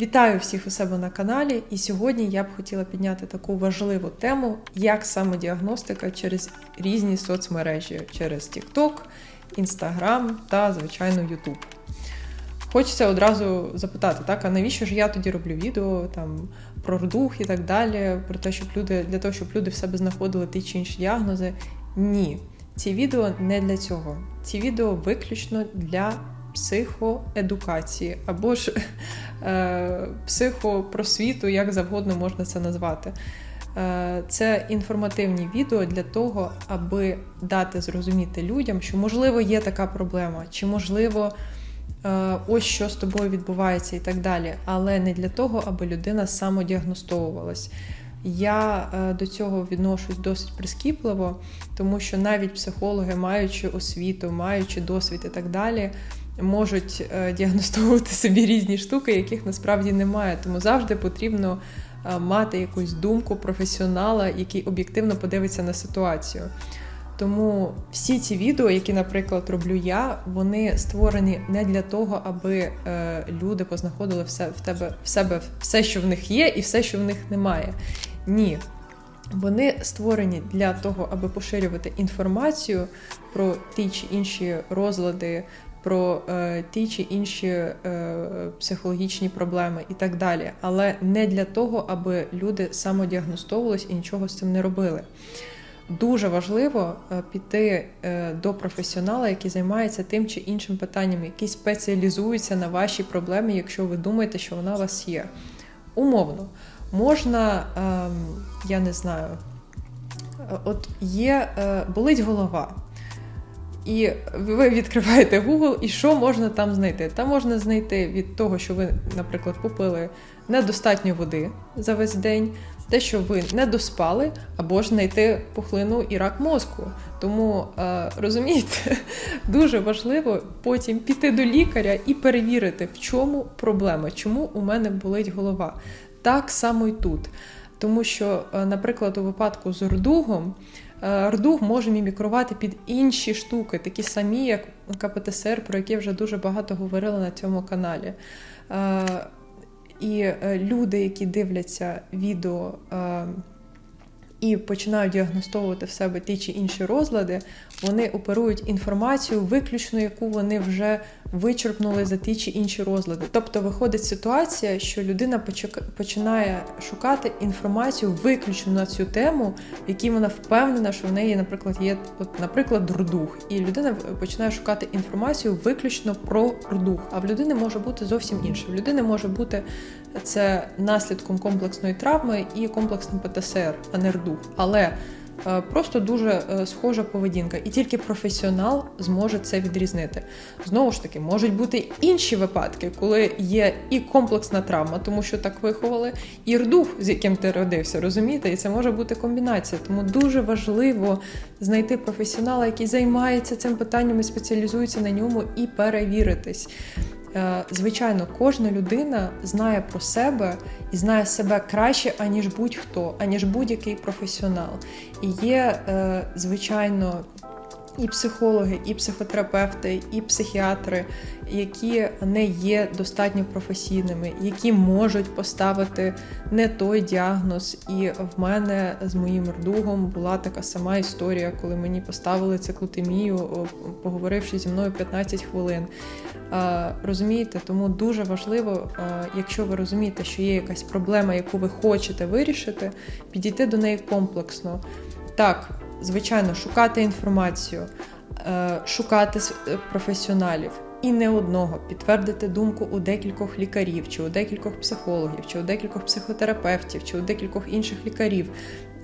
Вітаю всіх у себе на каналі, і сьогодні я б хотіла підняти таку важливу тему, як самодіагностика через різні соцмережі, через TikTok, Instagram та, звичайно, YouTube. Хочеться одразу запитати, так, а навіщо ж я тоді роблю відео там про рдух і так далі, про те, щоб люди для того, щоб люди в себе знаходили ті чи інші діагнози? Ні, ці відео не для цього. Ці відео виключно для психоедукації або ж е, психопросвіту, як завгодно можна це назвати. Е, Це інформативні відео для того, аби дати зрозуміти людям, що можливо є така проблема, чи можливо. е, Ось що з тобою відбувається і так далі, але не для того, аби людина самодіагностовувалась. Я е, до цього відношусь досить прискіпливо, тому що навіть психологи, маючи освіту, маючи досвід і так далі, можуть е, діагностовувати собі різні штуки, яких насправді немає. Тому завжди потрібно е, мати якусь думку професіонала, який об'єктивно подивиться на ситуацію. Тому всі ці відео, які, наприклад, роблю я, вони створені не для того, аби е, люди познаходили все в тебе в себе все, що в них є, і все, що в них немає. Ні. Вони створені для того, аби поширювати інформацію про ті чи інші розлади, про е, ті чи інші е, психологічні проблеми і так далі, але не для того, аби люди самодіагностовувались і нічого з цим не робили. Дуже важливо е, піти е, до професіонала, який займається тим чи іншим питанням, який спеціалізується на вашій проблемі, якщо ви думаєте, що вона у вас є. Умовно, можна, ем, я не знаю, е, от є болить голова. І ви відкриваєте Google, і що можна там знайти? Там можна знайти від того, що ви, наприклад, попили недостатньо води за весь день, те, що ви не доспали, або ж знайти пухлину і рак мозку. Тому е, розумієте, дуже важливо потім піти до лікаря і перевірити, в чому проблема, чому у мене болить голова. Так само і тут. Тому що, е, наприклад, у випадку з рдугом, е, рдуг може мімікрувати під інші штуки, такі самі, як КПТСР, про які вже дуже багато говорили на цьому каналі. Е, І е, люди, які дивляться відео е, і починають діагностовувати в себе ті чи інші розлади, вони оперують інформацію, виключно яку вони вже вичерпнули за ті чи інші розлади. Тобто виходить ситуація, що людина починає шукати інформацію виключно на цю тему, в якій вона впевнена, що в неї, наприклад, є, от, наприклад, рдух. І людина починає шукати інформацію виключно про рдух. А в людини може бути зовсім інше. В людини може бути це наслідком комплексної травми і комплексним ПТСР, а не рдух. Але е, просто дуже е, схожа поведінка, і тільки професіонал зможе це відрізнити. Знову ж таки, можуть бути інші випадки, коли є і комплексна травма, тому що так виховали, і рдух, з яким ти родився, розумієте? І це може бути комбінація. Тому дуже важливо знайти професіонала, який займається цим питанням і спеціалізується на ньому, і перевіритись. Е, Звичайно, кожна людина знає про себе і знає себе краще, аніж будь-хто, аніж будь-який професіонал. І є, е, звичайно, і психологи, і психотерапевти, і психіатри, які не є достатньо професійними, які можуть поставити не той діагноз. І в мене з моїм рдугом була така сама історія, коли мені поставили циклотемію, поговоривши зі мною 15 хвилин. Розумієте, тому дуже важливо, якщо ви розумієте, що є якась проблема, яку ви хочете вирішити, підійти до неї комплексно. Так, звичайно, шукати інформацію, е, шукати е, професіоналів. І не одного підтвердити думку у декількох лікарів, чи у декількох психологів, чи у декількох психотерапевтів, чи у декількох інших лікарів.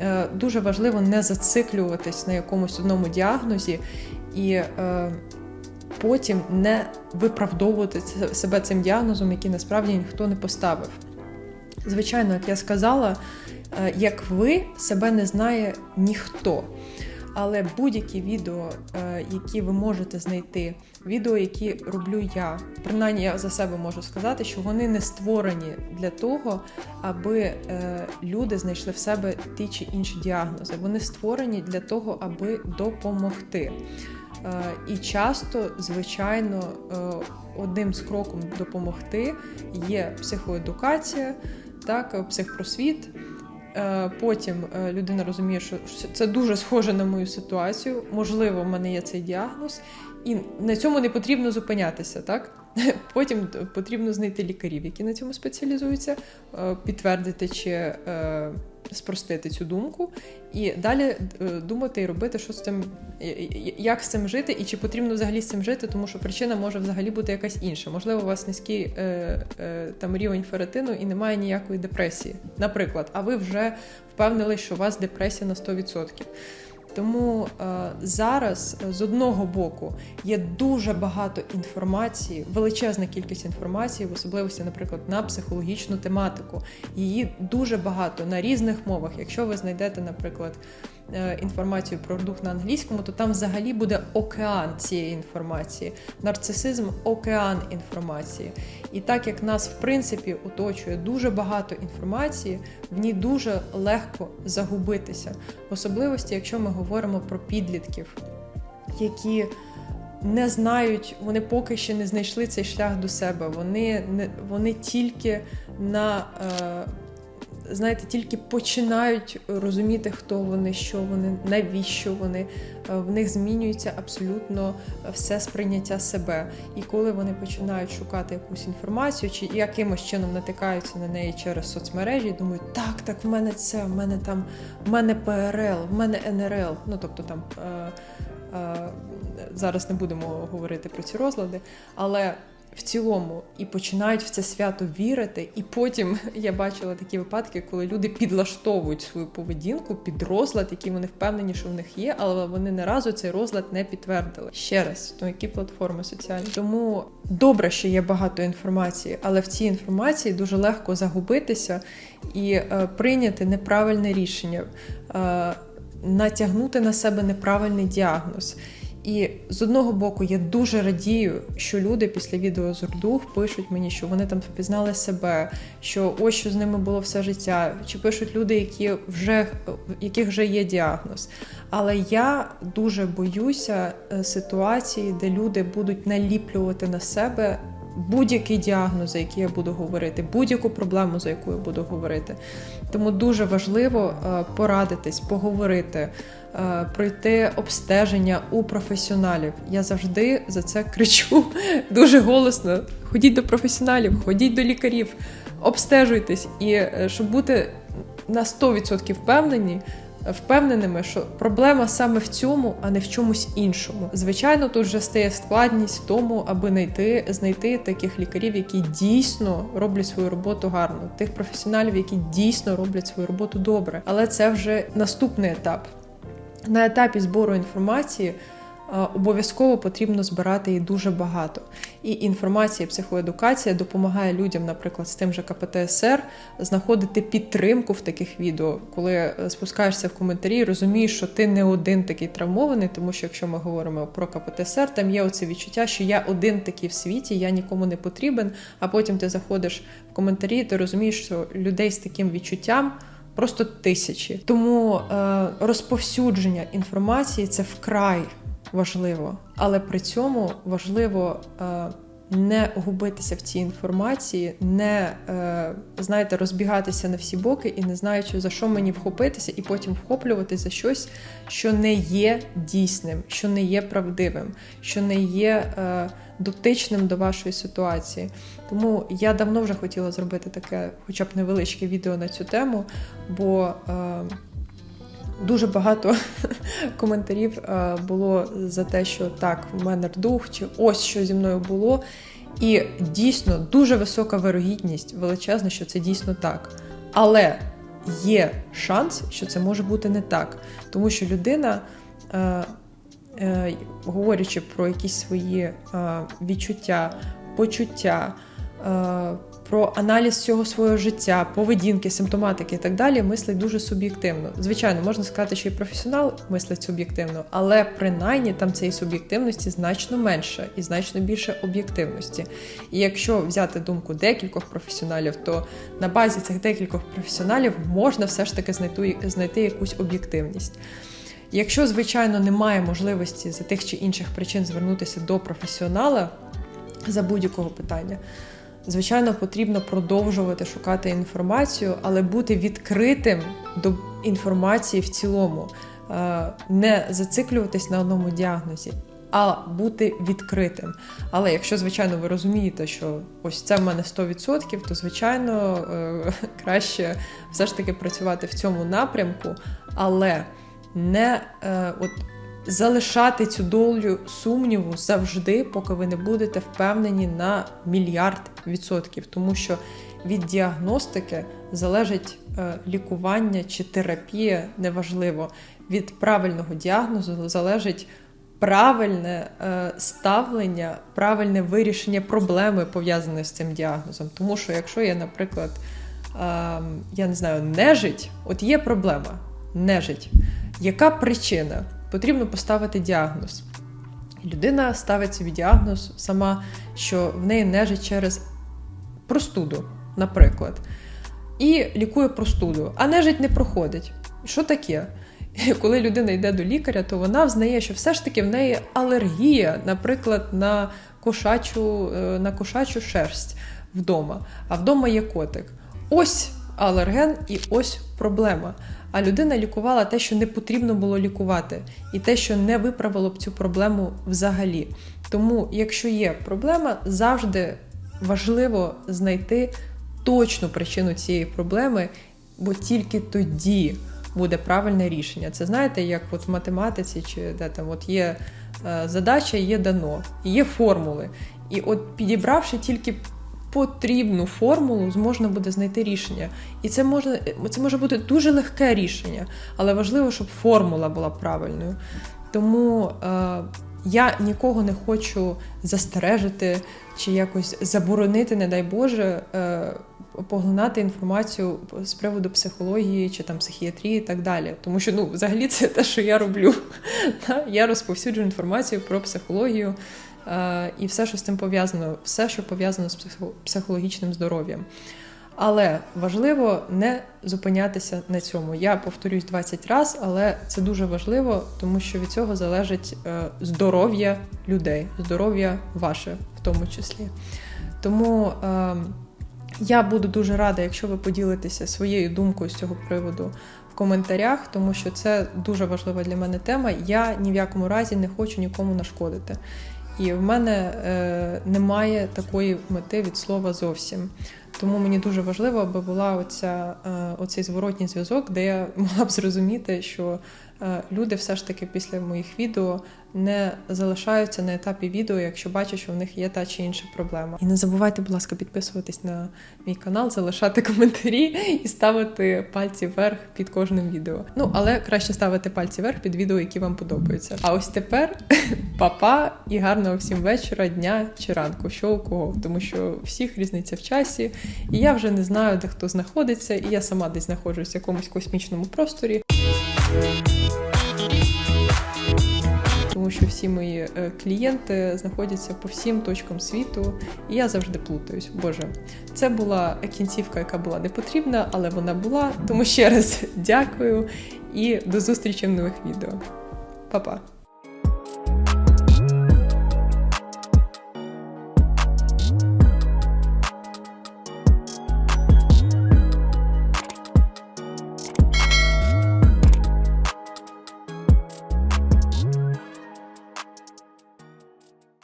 Е, Дуже важливо не зациклюватись на якомусь одному діагнозі і потім не виправдовувати себе цим діагнозом, який насправді ніхто не поставив. Звичайно, як я сказала, е, як ви себе не знає ніхто. Але будь-які відео, е, які ви можете знайти, відео, які роблю я, принаймні я за себе можу сказати, що вони не створені для того, аби е, люди знайшли в себе ті чи інші діагнози. Вони створені для того, аби допомогти. І часто, звичайно, одним з кроком допомогти є психоедукація, так, психпросвіт. Е, Потім е, людина розуміє, що це дуже схоже на мою ситуацію. Можливо, в мене є цей діагноз, і на цьому не потрібно зупинятися. Так потім потрібно знайти лікарів, які на цьому спеціалізуються, е, підтвердити чи е, спростити цю думку, і далі е, думати і робити, що з цим, як з цим жити, і чи потрібно взагалі з цим жити, тому що причина може взагалі бути якась інша. Можливо, у вас низький е, е, там рівень феретину і немає ніякої депресії, наприклад, а ви вже впевнились, що у вас депресія на 100%. Тому е, зараз з одного боку є дуже багато інформації, величезна кількість інформації, в особливості, наприклад, на психологічну тематику. Її дуже багато на різних мовах. Якщо ви знайдете, наприклад, Е, інформацію про дух на англійському, то там взагалі буде океан цієї інформації, нарцисизм океан інформації. І так як нас, в принципі, оточує дуже багато інформації, в ній дуже легко загубитися. В особливості, якщо ми говоримо про підлітків, які не знають, вони поки ще не знайшли цей шлях до себе. Вони не вони тільки на е, знаєте, тільки починають розуміти, хто вони, що вони, навіщо вони. Е, в них змінюється абсолютно все сприйняття себе. І коли вони починають шукати якусь інформацію, чи якимось чином натикаються на неї через соцмережі, думають, так, так, в мене це, в мене там, в мене ПРЛ, в мене НРЛ. Ну тобто там. Е, е, Зараз не будемо говорити про ці розлади, але в цілому і починають в це свято вірити. І потім я бачила такі випадки, коли люди підлаштовують свою поведінку під розлад, який вони впевнені, що в них є, але вони не разу цей розлад не підтвердили. Ще раз, ну які платформи соціальні. Тому добре, що є багато інформації, але в цій інформації дуже легко загубитися і е, прийняти неправильне рішення, е, натягнути на себе неправильний діагноз. І з одного боку я дуже радію, що люди після відео з Ордух пишуть мені, що вони там впізнали себе, що ось що з ними було все життя. Чи пишуть люди, які вже яких вже є діагноз. Але я дуже боюся е, ситуації, де люди будуть наліплювати на себе будь-який діагноз, за який я буду говорити, будь-яку проблему, за яку я буду говорити. Тому дуже важливо е, порадитись, поговорити, е, пройти обстеження у професіоналів. Я завжди за це кричу дуже голосно. Ходіть до професіоналів, ходіть до лікарів, обстежуйтесь, і е, щоб бути на 100% впевнені впевненими, що проблема саме в цьому, а не в чомусь іншому. Звичайно, тут вже стає складність в тому, аби знайти знайти таких лікарів, які дійсно роблять свою роботу гарно, тих професіоналів, які дійсно роблять свою роботу добре. Але це вже наступний етап. На етапі збору інформації обов'язково потрібно збирати її дуже багато. І інформація, психоедукація допомагає людям, наприклад, з тим же КПТСР, знаходити підтримку в таких відео, коли е, спускаєшся в коментарі, розумієш, що ти не один такий травмований, тому що якщо ми говоримо про КПТСР, там є оце відчуття, що я один такий в світі, я нікому не потрібен. А потім ти заходиш в коментарі, і ти розумієш, що людей з таким відчуттям. Просто тисячі. Тому е, розповсюдження інформації це вкрай важливо, але при цьому важливо е, не губитися в цій інформації, не е, знаєте, розбігатися на всі боки і не знаючи, за що мені вхопитися, і потім вхоплювати за щось, що не є дійсним, що не є правдивим, що не є е, дотичним до вашої ситуації. Тому я давно вже хотіла зробити таке, хоча б невеличке відео на цю тему, бо. Дуже багато коментарів е, було за те, що так, в мене дух, чи ось що зі мною було. І дійсно дуже висока вирогідність, величезна, що це дійсно так. Але є шанс, що це може бути не так. Тому що людина, е, е, говорячи про якісь свої відчуття, почуття, про аналіз всього свого життя, поведінки, симптоматики і так далі, мислить дуже суб'єктивно. Звичайно, можна сказати, що і професіонал мислить суб'єктивно, але принаймні там цієї суб'єктивності значно менше і значно більше об'єктивності. І якщо взяти думку декількох професіоналів, то на базі цих декількох професіоналів можна все ж таки знайти, знайти якусь об'єктивність. Якщо, звичайно, немає можливості за тих чи інших причин звернутися до професіонала за будь-якого питання, звичайно, потрібно продовжувати шукати інформацію, але бути відкритим до інформації в цілому, Е, не зациклюватись на одному діагнозі. А бути відкритим. Але якщо, звичайно, ви розумієте, що ось це в мене 100%, то звичайно е, краще все ж таки працювати в цьому напрямку, але не е, от залишати цю долю сумніву завжди, поки ви не будете впевнені на мільярд відсотків, тому що від діагностики залежить е, лікування чи терапія, неважливо. Від правильного діагнозу залежить правильне е, ставлення, правильне вирішення проблеми пов'язаної з цим діагнозом. Тому що, якщо я, наприклад, е, я не знаю, нежить, от є проблема нежить. Яка причина? Потрібно поставити діагноз. Людина ставить собі діагноз сама, що в неї нежить через простуду, наприклад, і лікує простуду, а нежить не проходить. Що таке? Коли людина йде до лікаря, то вона взнає, що все ж таки в неї алергія, наприклад, на кошачу, е, на кошачу шерсть вдома, а вдома є котик. Ось алерген і ось проблема. А людина лікувала те, що не потрібно було лікувати, і те, що не виправило б цю проблему взагалі. Тому, якщо є проблема, завжди важливо знайти точну причину цієї проблеми, бо тільки тоді буде правильне рішення. Це знаєте, як от в математиці, чи де там от є е, задача, є дано, є формули. І от підібравши тільки потрібну формулу, можна буде знайти рішення. І це може, це може бути дуже легке рішення, але важливо, щоб формула була правильною. Тому е, я нікого не хочу застережити чи якось заборонити, не дай Боже, е, поглинати інформацію з приводу психології чи там психіатрії і так далі. Тому що ну, взагалі це те, що я роблю. Я розповсюджую інформацію про психологію і все, що з цим пов'язано, все, що пов'язано з психологічним здоров'ям. Але важливо не зупинятися на цьому. Я повторюсь 20 разів, але це дуже важливо, тому що від цього залежить е, здоров'я людей, здоров'я ваше в тому числі. Тому е, я буду дуже рада, якщо ви поділитеся своєю думкою з цього приводу в коментарях, тому що це дуже важлива для мене тема. Я ні в якому разі не хочу нікому нашкодити. І в мене е, немає такої мети від слова зовсім. Тому мені дуже важливо, аби була оця, е, оцей зворотній зв'язок, де я могла б зрозуміти, що е, люди все ж таки після моїх відео не залишаються на етапі відео, якщо бачать, що в них є та чи інша проблема. І не забувайте, будь ласка, підписуватись на мій канал, залишати коментарі і ставити пальці вверх під кожним відео. Ну, але краще ставити пальці вверх під відео, які вам подобаються. А ось тепер папа і гарного всім вечора, дня чи ранку, що у кого, тому що всіх різниця в часі, і я вже не знаю, де хто знаходиться, і я сама десь знаходжусь в якомусь космічному просторі. Тому що всі мої е, клієнти знаходяться по всім точкам світу, і я завжди плутаюсь. Боже, це була кінцівка, яка була не потрібна, але вона була. Тому ще раз дякую і до зустрічі в нових відео. Па-па!